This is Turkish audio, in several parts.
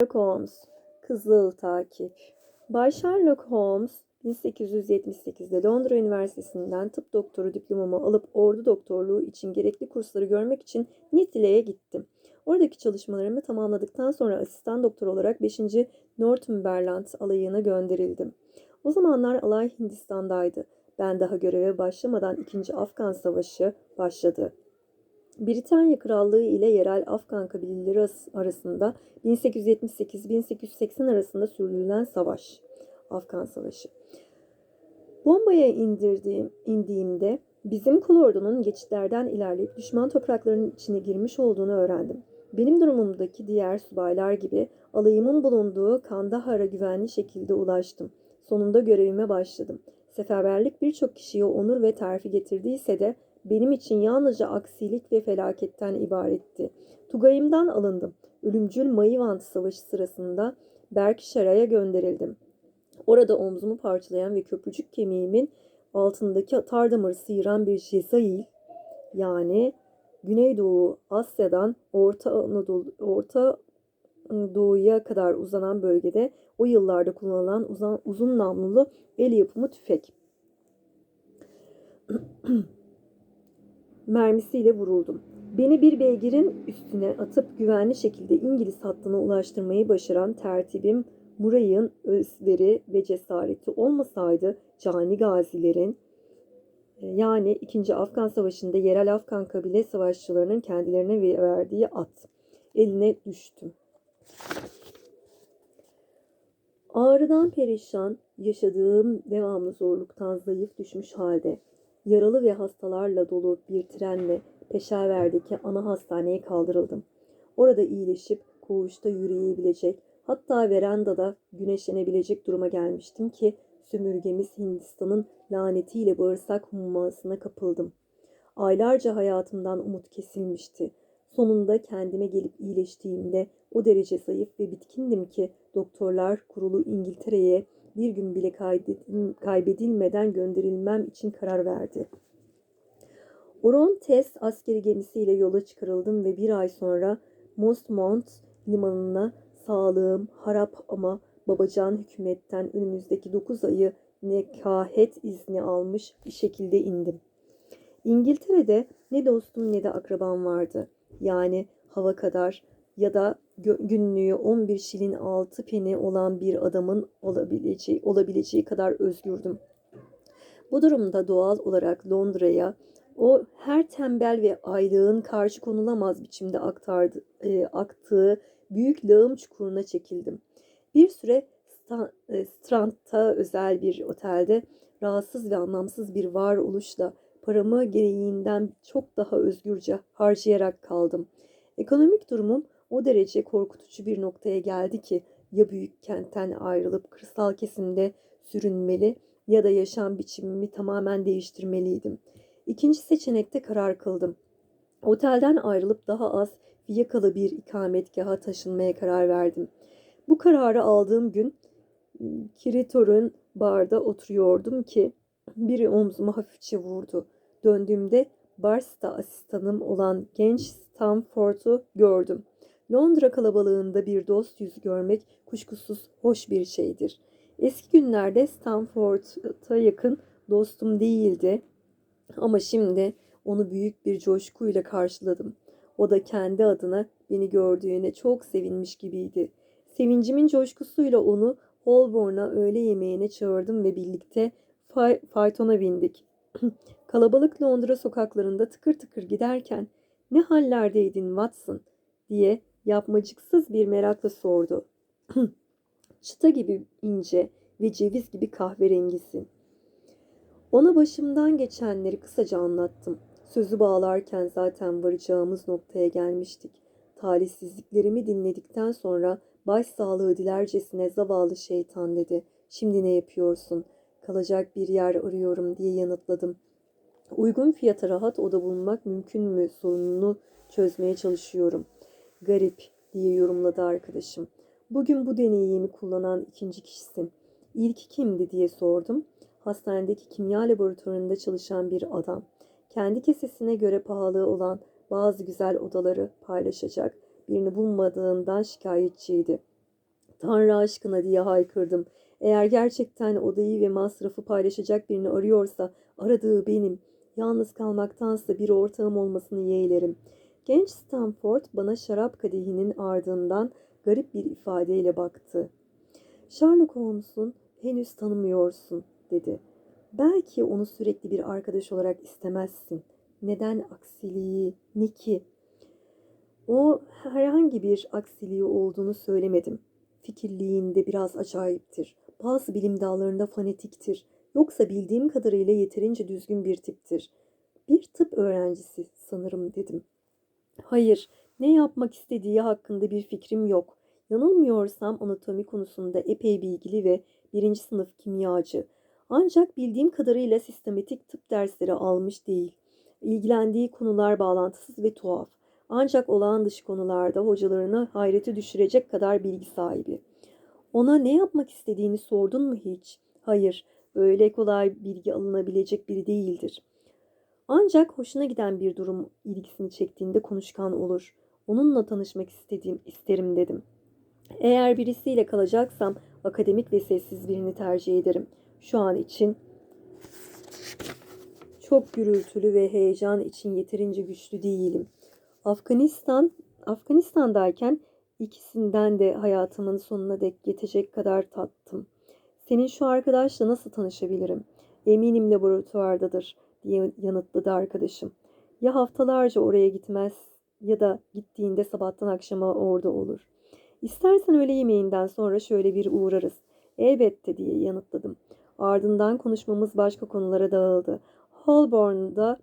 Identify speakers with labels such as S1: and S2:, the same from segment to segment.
S1: Sherlock Holmes, Kızıl Takip Bay Sherlock Holmes, 1878'de Londra Üniversitesi'nden tıp doktoru diplomamı alıp ordu doktorluğu için gerekli kursları görmek için Nitile'ye gittim. Oradaki çalışmalarımı tamamladıktan sonra asistan doktor olarak 5. Northumberland alayına gönderildim. O zamanlar alay Hindistan'daydı. Ben daha göreve başlamadan 2. Afgan Savaşı başladı. Britanya Krallığı ile yerel Afgan kabileleri arasında 1878-1880 arasında sürdürülen savaş. Afgan Savaşı. Bombaya indirdiğim, indiğimde bizim kolordonun geçitlerden ilerleyip düşman topraklarının içine girmiş olduğunu öğrendim. Benim durumumdaki diğer subaylar gibi alayımın bulunduğu Kandahar'a güvenli şekilde ulaştım. Sonunda görevime başladım. Seferberlik birçok kişiye onur ve terfi getirdiyse de benim için yalnızca aksilik ve felaketten ibaretti. Tugayımdan alındım. Ölümcül Mayıvant Savaşı sırasında Berkşara'ya gönderildim. Orada omzumu parçalayan ve köprücük kemiğimin altındaki atar damarı sıyıran bir Jezail yani Güneydoğu Asya'dan Orta Anadolu, Orta Doğu'ya kadar uzanan bölgede o yıllarda kullanılan uzun, uzun namlulu el yapımı tüfek. mermisiyle vuruldum. Beni bir beygirin üstüne atıp güvenli şekilde İngiliz hattına ulaştırmayı başaran tertibim Muray'ın özveri ve cesareti olmasaydı cani gazilerin yani 2. Afgan Savaşı'nda yerel Afgan kabile savaşçılarının kendilerine verdiği at eline düştüm. Ağrıdan perişan, yaşadığım devamlı zorluktan zayıf düşmüş halde yaralı ve hastalarla dolu bir trenle Peşaver'deki ana hastaneye kaldırıldım. Orada iyileşip koğuşta yürüyebilecek, hatta verandada güneşlenebilecek duruma gelmiştim ki sömürgemiz Hindistan'ın lanetiyle bağırsak hummasına kapıldım. Aylarca hayatımdan umut kesilmişti. Sonunda kendime gelip iyileştiğimde o derece zayıf ve bitkindim ki doktorlar kurulu İngiltere'ye bir gün bile kaybedilmeden gönderilmem için karar verdi. Orontes askeri gemisiyle yola çıkarıldım ve bir ay sonra Mostmont limanına sağlığım harap ama babacan hükümetten önümüzdeki dokuz ayı nekahet izni almış bir şekilde indim. İngiltere'de ne dostum ne de akrabam vardı. Yani hava kadar ya da günlüğü 11 şilin 6 peni olan bir adamın olabileceği, olabileceği kadar özgürdüm. Bu durumda doğal olarak Londra'ya o her tembel ve aylığın karşı konulamaz biçimde aktardı, e, aktığı büyük lağım çukuruna çekildim. Bir süre e, Strand'ta özel bir otelde rahatsız ve anlamsız bir varoluşla paramı gereğinden çok daha özgürce harcayarak kaldım. Ekonomik durumum o derece korkutucu bir noktaya geldi ki ya büyük kentten ayrılıp kırsal kesimde sürünmeli ya da yaşam biçimimi tamamen değiştirmeliydim. İkinci seçenekte karar kıldım. Otelden ayrılıp daha az fiyakalı bir ikametgaha taşınmaya karar verdim. Bu kararı aldığım gün Kiritor'un barda oturuyordum ki biri omzuma hafifçe vurdu. Döndüğümde Bars'ta asistanım olan genç Stanford'u gördüm. Londra kalabalığında bir dost yüzü görmek kuşkusuz hoş bir şeydir. Eski günlerde Stanford'a yakın dostum değildi ama şimdi onu büyük bir coşkuyla karşıladım. O da kendi adına beni gördüğüne çok sevinmiş gibiydi. Sevincimin coşkusuyla onu Holborn'a öğle yemeğine çağırdım ve birlikte fay faytona bindik. Kalabalık Londra sokaklarında tıkır tıkır giderken ne hallerdeydin Watson diye yapmacıksız bir merakla sordu. Çıta gibi ince ve ceviz gibi kahverengisin. Ona başımdan geçenleri kısaca anlattım. Sözü bağlarken zaten varacağımız noktaya gelmiştik. Talihsizliklerimi dinledikten sonra baş sağlığı dilercesine zavallı şeytan dedi. Şimdi ne yapıyorsun? Kalacak bir yer arıyorum diye yanıtladım. Uygun fiyata rahat oda bulmak mümkün mü sorununu çözmeye çalışıyorum. Garip diye yorumladı arkadaşım. Bugün bu deneyimi kullanan ikinci kişisin. İlk kimdi diye sordum. Hastanedeki kimya laboratuvarında çalışan bir adam. Kendi kesesine göre pahalı olan bazı güzel odaları paylaşacak birini bulmadığından şikayetçiydi. Tanrı aşkına diye haykırdım. Eğer gerçekten odayı ve masrafı paylaşacak birini arıyorsa aradığı benim. Yalnız kalmaktansa bir ortağım olmasını yeğlerim. Genç Stanford bana şarap kadehinin ardından garip bir ifadeyle baktı. Sherlock Holmes'un henüz tanımıyorsun dedi. Belki onu sürekli bir arkadaş olarak istemezsin. Neden aksiliği, ne ki? O herhangi bir aksiliği olduğunu söylemedim. Fikirliğinde biraz acayiptir. Bazı bilim dallarında fanatiktir. Yoksa bildiğim kadarıyla yeterince düzgün bir tiptir. Bir tıp öğrencisi sanırım dedim. Hayır, ne yapmak istediği hakkında bir fikrim yok. Yanılmıyorsam anatomi konusunda epey bilgili ve birinci sınıf kimyacı. Ancak bildiğim kadarıyla sistematik tıp dersleri almış değil. İlgilendiği konular bağlantısız ve tuhaf. Ancak olağan dışı konularda hocalarını hayrete düşürecek kadar bilgi sahibi. Ona ne yapmak istediğini sordun mu hiç? Hayır, öyle kolay bilgi alınabilecek biri değildir. Ancak hoşuna giden bir durum ilgisini çektiğinde konuşkan olur. Onunla tanışmak istediğim isterim dedim. Eğer birisiyle kalacaksam akademik ve sessiz birini tercih ederim. Şu an için çok gürültülü ve heyecan için yeterince güçlü değilim. Afganistan, Afganistan'dayken ikisinden de hayatımın sonuna dek yetecek kadar tattım. Senin şu arkadaşla nasıl tanışabilirim? Eminim laboratuvardadır diye yanıtladı arkadaşım. Ya haftalarca oraya gitmez ya da gittiğinde sabahtan akşama orada olur. İstersen öğle yemeğinden sonra şöyle bir uğrarız. Elbette diye yanıtladım. Ardından konuşmamız başka konulara dağıldı. Holborn'da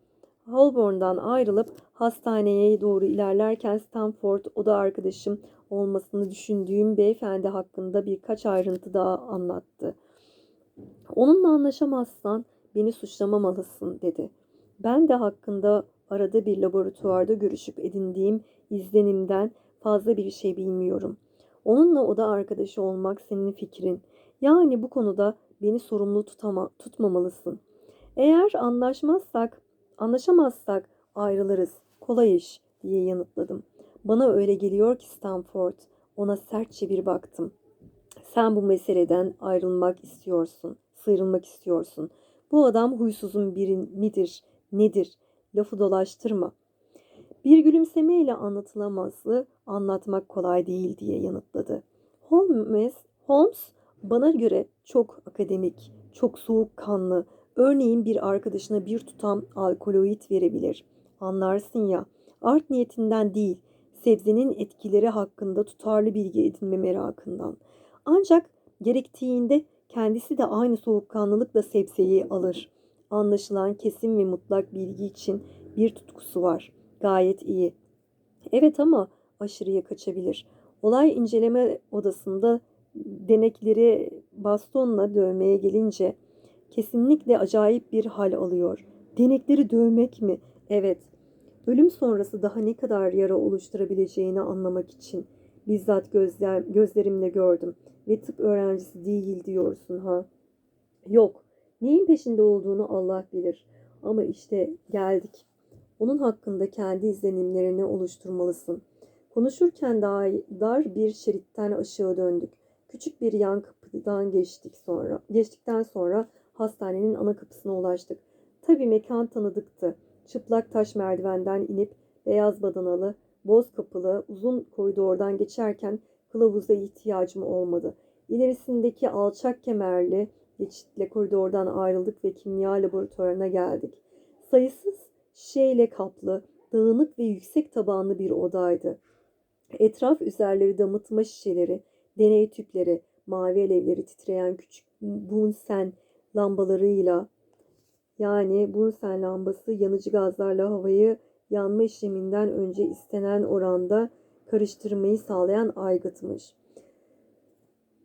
S1: Holborn'dan ayrılıp hastaneye doğru ilerlerken Stanford oda arkadaşım olmasını düşündüğüm beyefendi hakkında birkaç ayrıntı daha anlattı. Onunla anlaşamazsan beni suçlamamalısın dedi. Ben de hakkında arada bir laboratuvarda görüşüp edindiğim izlenimden fazla bir şey bilmiyorum. Onunla oda arkadaşı olmak senin fikrin. Yani bu konuda beni sorumlu tutama, tutmamalısın. Eğer anlaşmazsak, anlaşamazsak ayrılırız. Kolay iş diye yanıtladım. Bana öyle geliyor ki Stanford. Ona sertçe bir baktım. Sen bu meseleden ayrılmak istiyorsun, sıyrılmak istiyorsun. Bu adam huysuzun biri midir, nedir? Lafı dolaştırma. Bir gülümsemeyle anlatılamazı anlatmak kolay değil diye yanıtladı. Holmes, Holmes bana göre çok akademik, çok soğukkanlı. Örneğin bir arkadaşına bir tutam alkaloid verebilir. Anlarsın ya, art niyetinden değil, sebzenin etkileri hakkında tutarlı bilgi edinme merakından. Ancak gerektiğinde kendisi de aynı soğukkanlılıkla sebzeyi alır. Anlaşılan kesin ve mutlak bilgi için bir tutkusu var. Gayet iyi. Evet ama aşırıya kaçabilir. Olay inceleme odasında denekleri bastonla dövmeye gelince kesinlikle acayip bir hal alıyor. Denekleri dövmek mi? Evet. Ölüm sonrası daha ne kadar yara oluşturabileceğini anlamak için bizzat gözler, gözlerimle gördüm ve tıp öğrencisi değil diyorsun ha. Yok. Neyin peşinde olduğunu Allah bilir. Ama işte geldik. Onun hakkında kendi izlenimlerini oluşturmalısın. Konuşurken daha dar bir şeritten aşağı döndük. Küçük bir yan kapıdan geçtik sonra. Geçtikten sonra hastanenin ana kapısına ulaştık. Tabii mekan tanıdıktı. Çıplak taş merdivenden inip beyaz badanalı, boz kapılı, uzun koridordan geçerken kılavuza ihtiyacım olmadı. İlerisindeki alçak kemerli geçitle koridordan ayrıldık ve kimya laboratuvarına geldik. Sayısız şişeyle kaplı, dağınık ve yüksek tabanlı bir odaydı. Etraf üzerleri damıtma şişeleri, deney tüpleri, mavi alevleri titreyen küçük Bunsen lambalarıyla yani Bunsen lambası yanıcı gazlarla havayı yanma işleminden önce istenen oranda karıştırmayı sağlayan aygıtmış.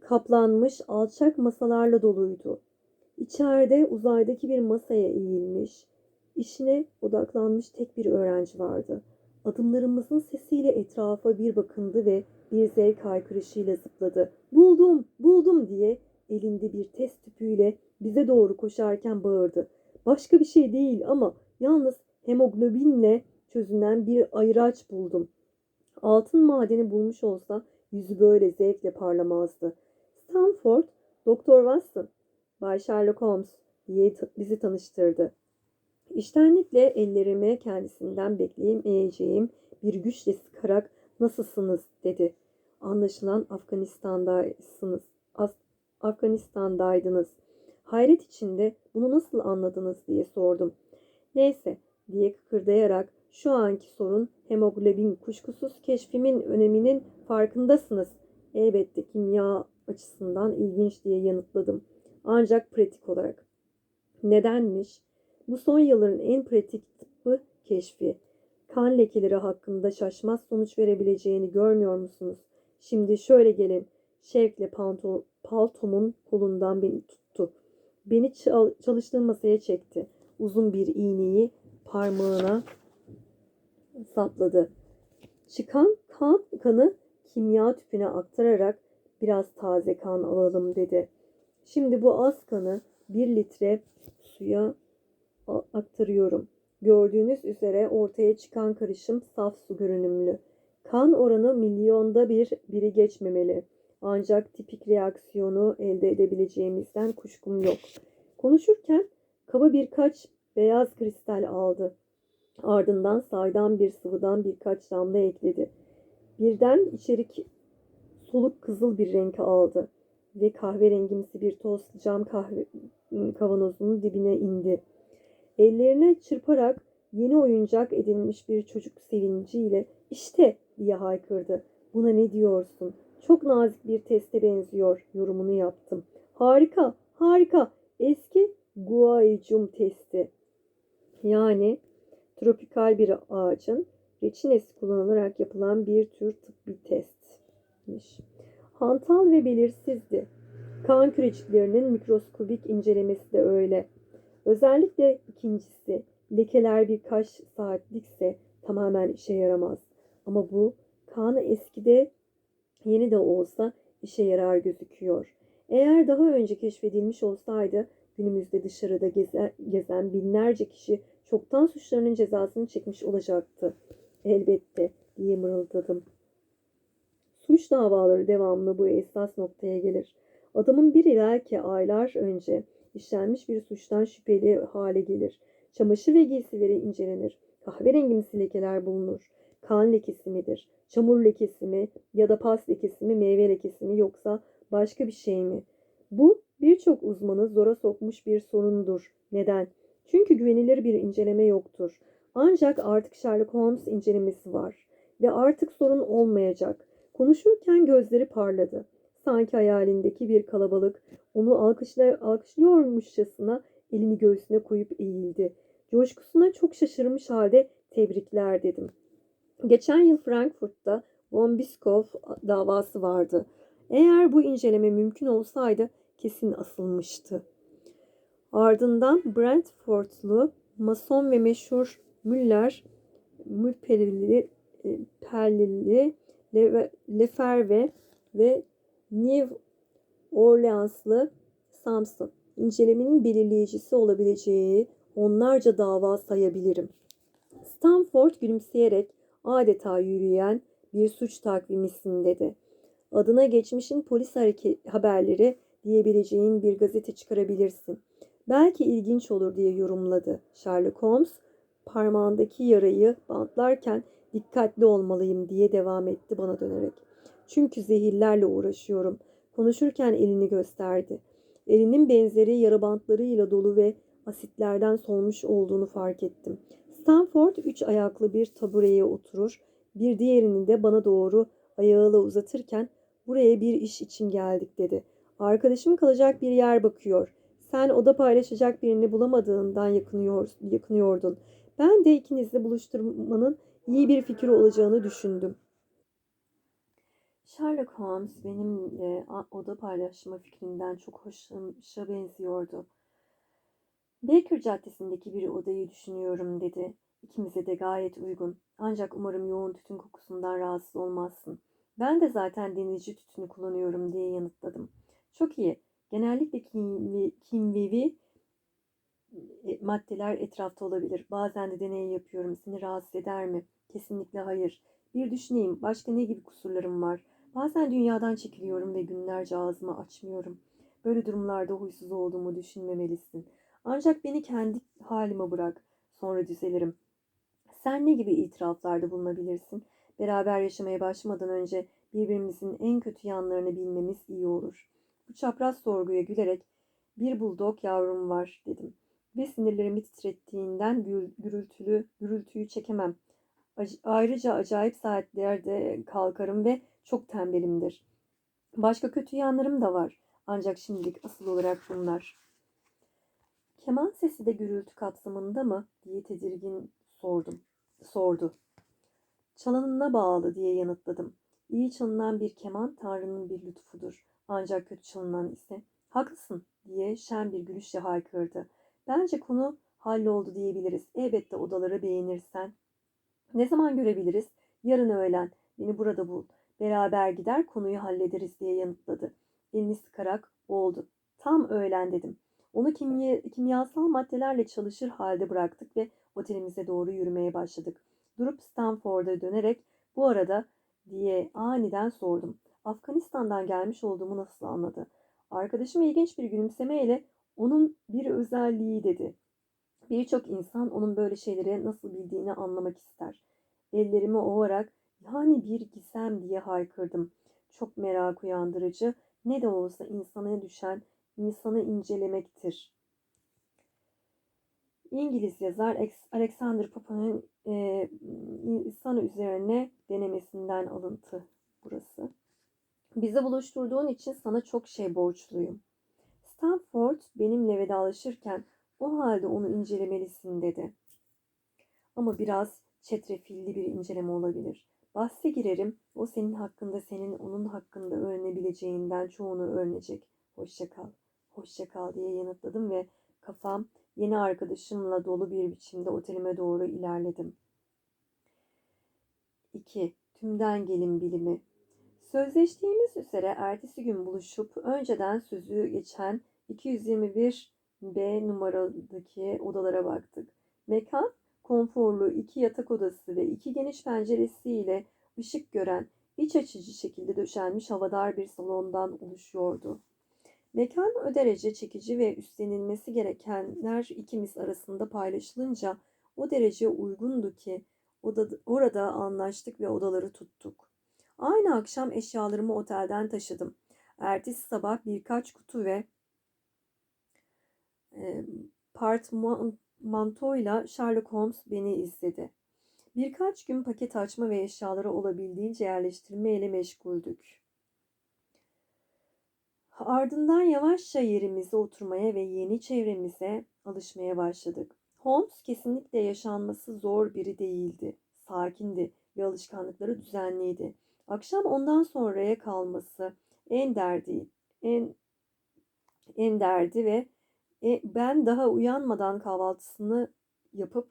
S1: Kaplanmış alçak masalarla doluydu. İçeride uzaydaki bir masaya eğilmiş, işine odaklanmış tek bir öğrenci vardı. Adımlarımızın sesiyle etrafa bir bakındı ve bir zevk haykırışıyla zıpladı. Buldum, buldum diye elinde bir test tüpüyle bize doğru koşarken bağırdı. Başka bir şey değil ama yalnız hemoglobinle çözünen bir ayıraç buldum. Altın madeni bulmuş olsa yüzü böyle zevkle parlamazdı. Stanford, Doktor Watson, Bay Sherlock Holmes diye bizi tanıştırdı. İştenlikle ellerime kendisinden bekleyemeyeceğim bir güçle sıkarak nasılsınız dedi. Anlaşılan Afganistan'daysınız. As- Afganistan'daydınız. Hayret içinde bunu nasıl anladınız diye sordum. Neyse diye kıkırdayarak şu anki sorun hemoglobin kuşkusuz keşfimin öneminin farkındasınız. Elbette kimya açısından ilginç diye yanıtladım. Ancak pratik olarak. Nedenmiş? Bu son yılların en pratik tıbbı keşfi. Kan lekeleri hakkında şaşmaz sonuç verebileceğini görmüyor musunuz? Şimdi şöyle gelin. Şevkle panto, paltomun kolundan beni tuttu. Beni çal, çalıştığım masaya çekti. Uzun bir iğneyi parmağına sapladı. Çıkan kan, kanı kimya tüpüne aktararak biraz taze kan alalım dedi. Şimdi bu az kanı bir litre suya aktarıyorum. Gördüğünüz üzere ortaya çıkan karışım saf su görünümlü. Kan oranı milyonda bir biri geçmemeli. Ancak tipik reaksiyonu elde edebileceğimizden kuşkum yok. Konuşurken kaba birkaç beyaz kristal aldı. Ardından saydam bir sıvıdan birkaç damla ekledi. Birden içerik soluk kızıl bir renk aldı ve kahverengimsi bir toz cam kahve kavanozunun dibine indi. Ellerine çırparak yeni oyuncak edinmiş bir çocuk sevinciyle işte diye haykırdı. Buna ne diyorsun? Çok nazik bir teste benziyor yorumunu yaptım. Harika, harika. Eski guaycum testi. Yani tropikal bir ağacın reçinesi kullanılarak yapılan bir tür tıbbi testmiş. Hantal ve belirsizdi. Kan küreciklerinin mikroskobik incelemesi de öyle. Özellikle ikincisi, lekeler birkaç saatlikse tamamen işe yaramaz. Ama bu kan eskide yeni de olsa işe yarar gözüküyor. Eğer daha önce keşfedilmiş olsaydı günümüzde dışarıda gezen, gezen binlerce kişi çoktan suçlarının cezasını çekmiş olacaktı. Elbette diye mırıldadım. Suç davaları devamlı bu esas noktaya gelir. Adamın biri belki aylar önce işlenmiş bir suçtan şüpheli hale gelir. Çamaşır ve giysileri incelenir. Kahverengimsi lekeler bulunur. Kan lekesi midir? Çamur lekesi mi? Ya da pas lekesi mi? Meyve lekesi mi? Yoksa başka bir şey mi? Bu birçok uzmanı zora sokmuş bir sorundur. Neden? Çünkü güvenilir bir inceleme yoktur. Ancak artık Sherlock Holmes incelemesi var. Ve artık sorun olmayacak. Konuşurken gözleri parladı. Sanki hayalindeki bir kalabalık onu alkışla, alkışlıyormuşçasına elini göğsüne koyup eğildi. Coşkusuna çok şaşırmış halde tebrikler dedim. Geçen yıl Frankfurt'ta von Biskov davası vardı. Eğer bu inceleme mümkün olsaydı kesin asılmıştı. Ardından Brentfordlu mason ve meşhur Müller, Mülperli, e, Perlili, Le- Leferve ve New Orleanslı Samson incelemenin belirleyicisi olabileceği onlarca dava sayabilirim. Stanford gülümseyerek adeta yürüyen bir suç takvimisin dedi. Adına geçmişin polis haberleri diyebileceğin bir gazete çıkarabilirsin. Belki ilginç olur diye yorumladı Sherlock Holmes. Parmağındaki yarayı bantlarken dikkatli olmalıyım diye devam etti bana dönerek. Çünkü zehirlerle uğraşıyorum. Konuşurken elini gösterdi. Elinin benzeri yara bantlarıyla dolu ve asitlerden solmuş olduğunu fark ettim. Stanford üç ayaklı bir tabureye oturur, bir diğerini de bana doğru ayağıyla uzatırken buraya bir iş için geldik dedi. Arkadaşım kalacak bir yer bakıyor. Sen oda paylaşacak birini bulamadığından yakınıyor, yakınıyordun. Ben de ikinizle buluşturmanın iyi bir fikir olacağını düşündüm. Sherlock Holmes benimle oda paylaşma fikrinden çok hoşa benziyordu. Baker Caddesi'ndeki bir odayı düşünüyorum dedi. İkimize de gayet uygun. Ancak umarım yoğun tütün kokusundan rahatsız olmazsın. Ben de zaten denizci tütünü kullanıyorum diye yanıtladım. Çok iyi. Genellikle kimyevi e, maddeler etrafta olabilir. Bazen de deney yapıyorum. Seni rahatsız eder mi? Kesinlikle hayır. Bir düşüneyim. Başka ne gibi kusurlarım var? Bazen dünyadan çekiliyorum ve günlerce ağzımı açmıyorum. Böyle durumlarda huysuz olduğumu düşünmemelisin. Ancak beni kendi halime bırak. Sonra düzelirim. Sen ne gibi itiraflarda bulunabilirsin? Beraber yaşamaya başlamadan önce birbirimizin en kötü yanlarını bilmemiz iyi olur. Bu çapraz sorguya gülerek bir buldog yavrum var dedim. Ve sinirlerimi titrettiğinden gürültülü gürültüyü çekemem. Ayrıca acayip saatlerde kalkarım ve çok tembelimdir. Başka kötü yanlarım da var. Ancak şimdilik asıl olarak bunlar. Keman sesi de gürültü kapsamında mı diye tedirgin sordum. Sordu. Çalanına bağlı diye yanıtladım. İyi çalınan bir keman Tanrı'nın bir lütfudur. Ancak kötü çalınan ise haklısın diye şen bir gülüşle haykırdı. Bence konu halloldu diyebiliriz. Elbette odaları beğenirsen. Ne zaman görebiliriz? Yarın öğlen. Beni burada bul. Beraber gider konuyu hallederiz diye yanıtladı. Elini sıkarak oldu. Tam öğlen dedim. Onu kimya, kimyasal maddelerle çalışır halde bıraktık ve otelimize doğru yürümeye başladık. Durup Stanford'a dönerek bu arada diye aniden sordum. Afganistan'dan gelmiş olduğumu nasıl anladı? Arkadaşım ilginç bir gülümsemeyle onun bir özelliği dedi. Birçok insan onun böyle şeyleri nasıl bildiğini anlamak ister. Ellerimi ovarak yani bir gizem diye haykırdım. Çok merak uyandırıcı, ne de olsa insana düşen insanı incelemektir. İngiliz yazar Alexander Popa'nın e, insan üzerine denemesinden alıntı burası. Bizi buluşturduğun için sana çok şey borçluyum. Stanford benimle vedalaşırken o halde onu incelemelisin dedi. Ama biraz çetrefilli bir inceleme olabilir. Bahse girerim, o senin hakkında senin onun hakkında öğrenebileceğinden çoğunu öğrenecek. Hoşça kal, hoşça kal diye yanıtladım ve kafam yeni arkadaşımla dolu bir biçimde otelime doğru ilerledim. 2. Tümden gelin bilimi Sözleştiğimiz üzere ertesi gün buluşup önceden sözü geçen 221 B numaradaki odalara baktık. Mekan konforlu iki yatak odası ve iki geniş penceresiyle ışık gören iç açıcı şekilde döşenmiş havadar bir salondan oluşuyordu. Mekan o derece çekici ve üstlenilmesi gerekenler ikimiz arasında paylaşılınca o derece uygundu ki orada anlaştık ve odaları tuttuk. Aynı akşam eşyalarımı otelden taşıdım. Ertesi sabah birkaç kutu ve e, portmantoyla Sherlock Holmes beni izledi. Birkaç gün paket açma ve eşyaları olabildiğince yerleştirme ile meşguldük. Ardından yavaşça yerimize oturmaya ve yeni çevremize alışmaya başladık. Holmes kesinlikle yaşanması zor biri değildi. Sakindi ve alışkanlıkları düzenliydi. Akşam ondan sonraya kalması en derdi, en en derdi ve e, ben daha uyanmadan kahvaltısını yapıp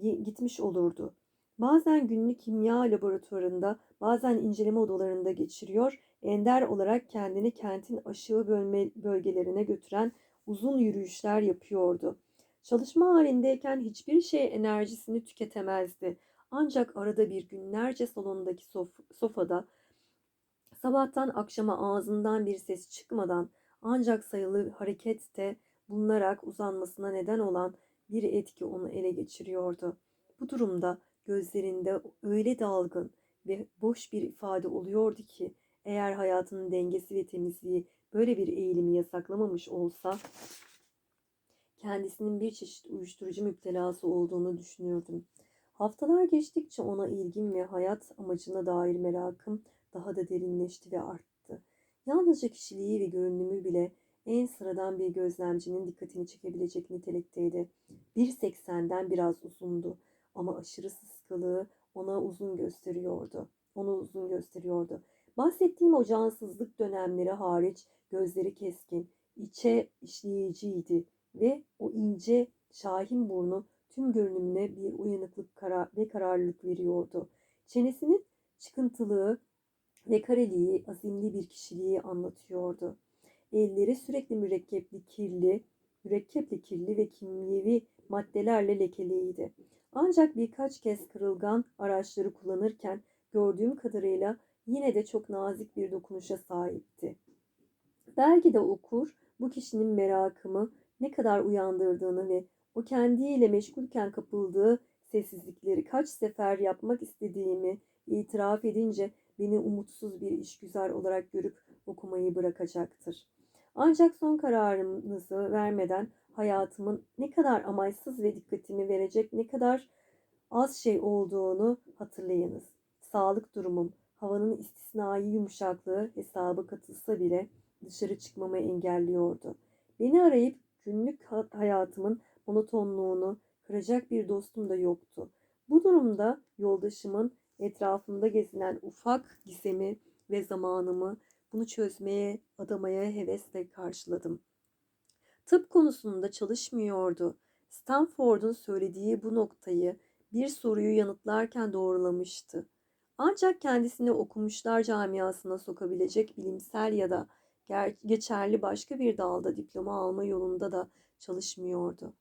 S1: gitmiş olurdu. Bazen günlük kimya laboratuvarında, bazen inceleme odalarında geçiriyor, ender olarak kendini kentin aşağı bölme bölgelerine götüren uzun yürüyüşler yapıyordu. Çalışma halindeyken hiçbir şey enerjisini tüketemezdi. Ancak arada bir günlerce salondaki sof sofada sabahtan akşama ağzından bir ses çıkmadan ancak sayılı harekette bulunarak uzanmasına neden olan bir etki onu ele geçiriyordu. Bu durumda gözlerinde öyle dalgın ve boş bir ifade oluyordu ki eğer hayatının dengesi ve temizliği böyle bir eğilimi yasaklamamış olsa kendisinin bir çeşit uyuşturucu müptelası olduğunu düşünürdüm. Haftalar geçtikçe ona ilgim ve hayat amacına dair merakım daha da derinleşti ve arttı. Yalnızca kişiliği ve görünümü bile en sıradan bir gözlemcinin dikkatini çekebilecek nitelikteydi. 1.80'den biraz uzundu ama aşırı sıskılığı ona uzun gösteriyordu. Onu uzun gösteriyordu. Bahsettiğim o cansızlık dönemleri hariç gözleri keskin, içe işleyiciydi ve o ince şahin burnu tüm görünümüne bir uyanıklık ve kararlılık veriyordu. Çenesinin çıkıntılığı ve kareliği azimli bir kişiliği anlatıyordu. Elleri sürekli mürekkepli kirli, mürekkepli kirli ve kimyevi maddelerle lekeliydi. Ancak birkaç kez kırılgan araçları kullanırken gördüğüm kadarıyla yine de çok nazik bir dokunuşa sahipti. Belki de okur bu kişinin merakımı ne kadar uyandırdığını ve o kendiyle meşgulken kapıldığı sessizlikleri kaç sefer yapmak istediğimi itiraf edince beni umutsuz bir işgüzar olarak görüp okumayı bırakacaktır. Ancak son kararınızı vermeden hayatımın ne kadar amaçsız ve dikkatimi verecek ne kadar az şey olduğunu hatırlayınız. Sağlık durumum, havanın istisnai yumuşaklığı hesabı katılsa bile dışarı çıkmamı engelliyordu. Beni arayıp günlük hayatımın monotonluğunu kıracak bir dostum da yoktu. Bu durumda yoldaşımın etrafımda gezinen ufak gizemi ve zamanımı bunu çözmeye, adamaya hevesle karşıladım. Tıp konusunda çalışmıyordu. Stanford'un söylediği bu noktayı bir soruyu yanıtlarken doğrulamıştı. Ancak kendisini okumuşlar camiasına sokabilecek bilimsel ya da geçerli başka bir dalda diploma alma yolunda da çalışmıyordu.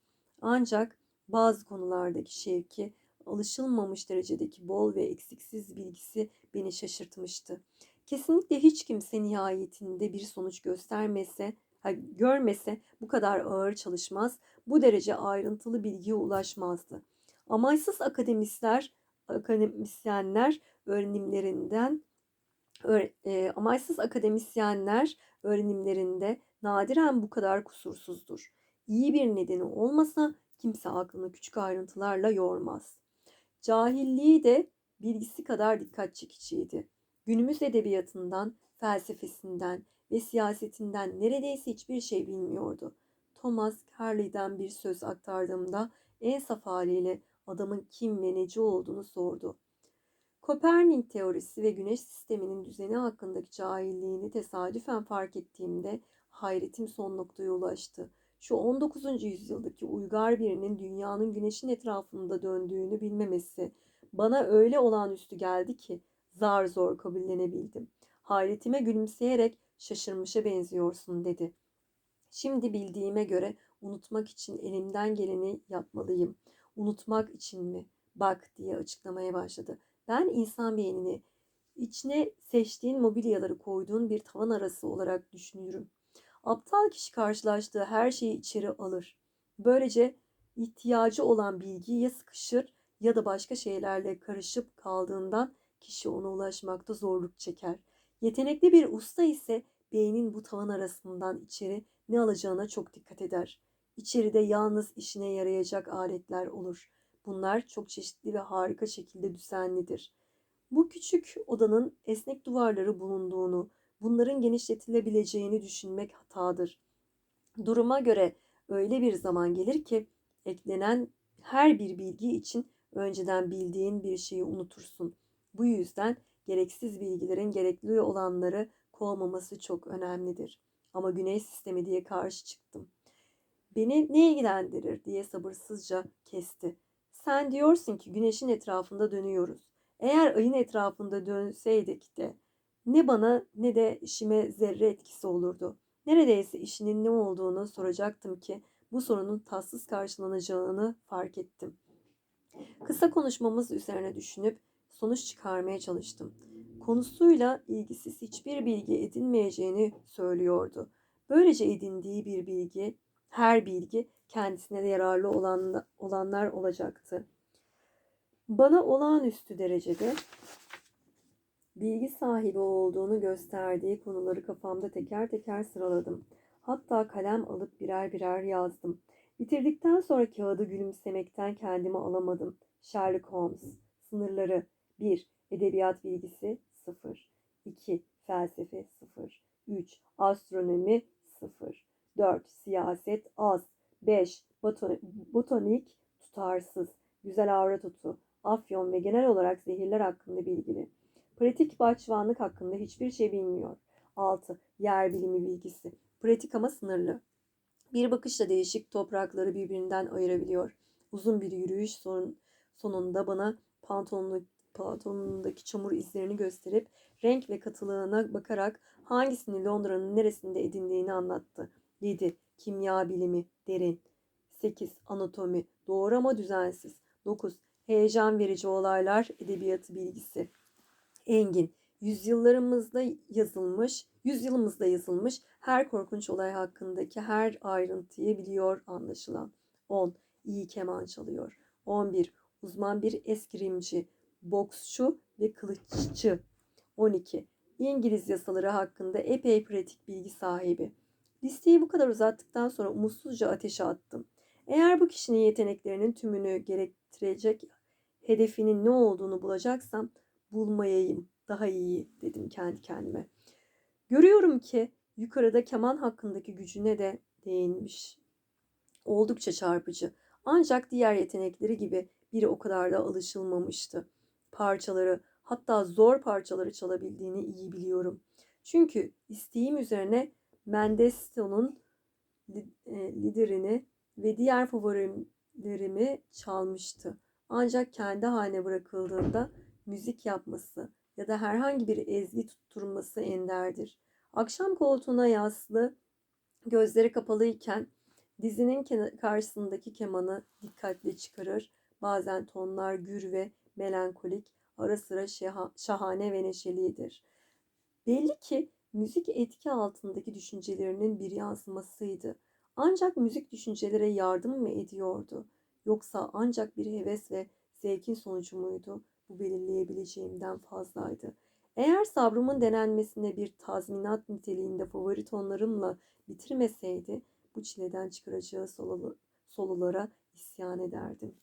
S1: Ancak bazı konulardaki şevki, alışılmamış derecedeki bol ve eksiksiz bilgisi beni şaşırtmıştı. Kesinlikle hiç kimse nihayetinde bir sonuç göstermese, görmese bu kadar ağır çalışmaz, bu derece ayrıntılı bilgiye ulaşmazdı. Amaysız akademisler, akademisyenler öğrenimlerinden e, amaçsız akademisyenler öğrenimlerinde nadiren bu kadar kusursuzdur. İyi bir nedeni olmasa kimse aklını küçük ayrıntılarla yormaz. Cahilliği de bilgisi kadar dikkat çekiciydi. Günümüz edebiyatından, felsefesinden ve siyasetinden neredeyse hiçbir şey bilmiyordu. Thomas Carly'den bir söz aktardığımda en saf haliyle adamın kim ve neci olduğunu sordu. Kopernik teorisi ve güneş sisteminin düzeni hakkındaki cahilliğini tesadüfen fark ettiğimde hayretim son noktaya ulaştı. Şu 19. yüzyıldaki uygar birinin dünyanın güneşin etrafında döndüğünü bilmemesi bana öyle olağanüstü geldi ki zar zor kabullenebildim. Hayretime gülümseyerek şaşırmışa benziyorsun dedi. Şimdi bildiğime göre unutmak için elimden geleni yapmalıyım. Unutmak için mi? Bak diye açıklamaya başladı. Ben insan beynini içine seçtiğin mobilyaları koyduğun bir tavan arası olarak düşünüyorum. Aptal kişi karşılaştığı her şeyi içeri alır. Böylece ihtiyacı olan bilgi ya sıkışır ya da başka şeylerle karışıp kaldığından kişi ona ulaşmakta zorluk çeker. Yetenekli bir usta ise beynin bu tavan arasından içeri ne alacağına çok dikkat eder. İçeride yalnız işine yarayacak aletler olur. Bunlar çok çeşitli ve harika şekilde düzenlidir. Bu küçük odanın esnek duvarları bulunduğunu, bunların genişletilebileceğini düşünmek hatadır. Duruma göre öyle bir zaman gelir ki eklenen her bir bilgi için önceden bildiğin bir şeyi unutursun. Bu yüzden gereksiz bilgilerin gerekli olanları kovmaması çok önemlidir. Ama güneş sistemi diye karşı çıktım. Beni ne ilgilendirir diye sabırsızca kesti. Sen diyorsun ki güneşin etrafında dönüyoruz. Eğer ayın etrafında dönseydik de ne bana ne de işime zerre etkisi olurdu. Neredeyse işinin ne olduğunu soracaktım ki bu sorunun tatsız karşılanacağını fark ettim. Kısa konuşmamız üzerine düşünüp sonuç çıkarmaya çalıştım. Konusuyla ilgisiz hiçbir bilgi edinmeyeceğini söylüyordu. Böylece edindiği bir bilgi, her bilgi kendisine de yararlı olan, olanlar olacaktı. Bana olağanüstü derecede bilgi sahibi olduğunu gösterdiği konuları kafamda teker teker sıraladım. Hatta kalem alıp birer birer yazdım. Bitirdikten sonra kağıdı gülümsemekten kendimi alamadım. Sherlock Holmes. Sınırları 1. Edebiyat bilgisi 0. 2. Felsefe 0. 3. Astronomi 0. 4. Siyaset az. 5. Botanik tutarsız. Güzel avra tutu. Afyon ve genel olarak zehirler hakkında bilgili. Pratik bahçıvanlık hakkında hiçbir şey bilmiyor. 6. Yer bilimi bilgisi. Pratik ama sınırlı. Bir bakışla değişik toprakları birbirinden ayırabiliyor. Uzun bir yürüyüş son, sonunda bana pantolonlu, pantolonundaki çamur izlerini gösterip renk ve katılığına bakarak hangisini Londra'nın neresinde edindiğini anlattı. 7. Kimya bilimi derin. 8. Anatomi doğru ama düzensiz. 9. Heyecan verici olaylar edebiyatı bilgisi. Engin Yüzyıllarımızda yazılmış, yüzyılımızda yazılmış her korkunç olay hakkındaki her ayrıntıyı biliyor anlaşılan. 10. İyi keman çalıyor. 11. Uzman bir eskrimci, boksçu ve kılıççı. 12. İngiliz yasaları hakkında epey pratik bilgi sahibi. Listeyi bu kadar uzattıktan sonra umutsuzca ateşe attım. Eğer bu kişinin yeteneklerinin tümünü gerektirecek hedefinin ne olduğunu bulacaksam bulmayayım daha iyi dedim kendi kendime. Görüyorum ki yukarıda keman hakkındaki gücüne de değinmiş. Oldukça çarpıcı. Ancak diğer yetenekleri gibi biri o kadar da alışılmamıştı. Parçaları, hatta zor parçaları çalabildiğini iyi biliyorum. Çünkü isteğim üzerine Mendelssohn'un e, liderini ve diğer favorilerimi çalmıştı. Ancak kendi haline bırakıldığında müzik yapması ya da herhangi bir ezgi tutturması enderdir. Akşam koltuğuna yaslı, gözleri kapalıyken dizinin karşısındaki kemanı dikkatle çıkarır. Bazen tonlar gür ve melankolik, ara sıra şahane ve neşelidir. Belli ki müzik etki altındaki düşüncelerinin bir yansımasıydı. Ancak müzik düşüncelere yardım mı ediyordu? Yoksa ancak bir heves ve zevkin sonucu muydu? Bu belirleyebileceğimden fazlaydı. Eğer sabrımın denenmesine bir tazminat niteliğinde favori tonlarımla bitirmeseydi, bu çileden çıkaracağı solulara isyan ederdim.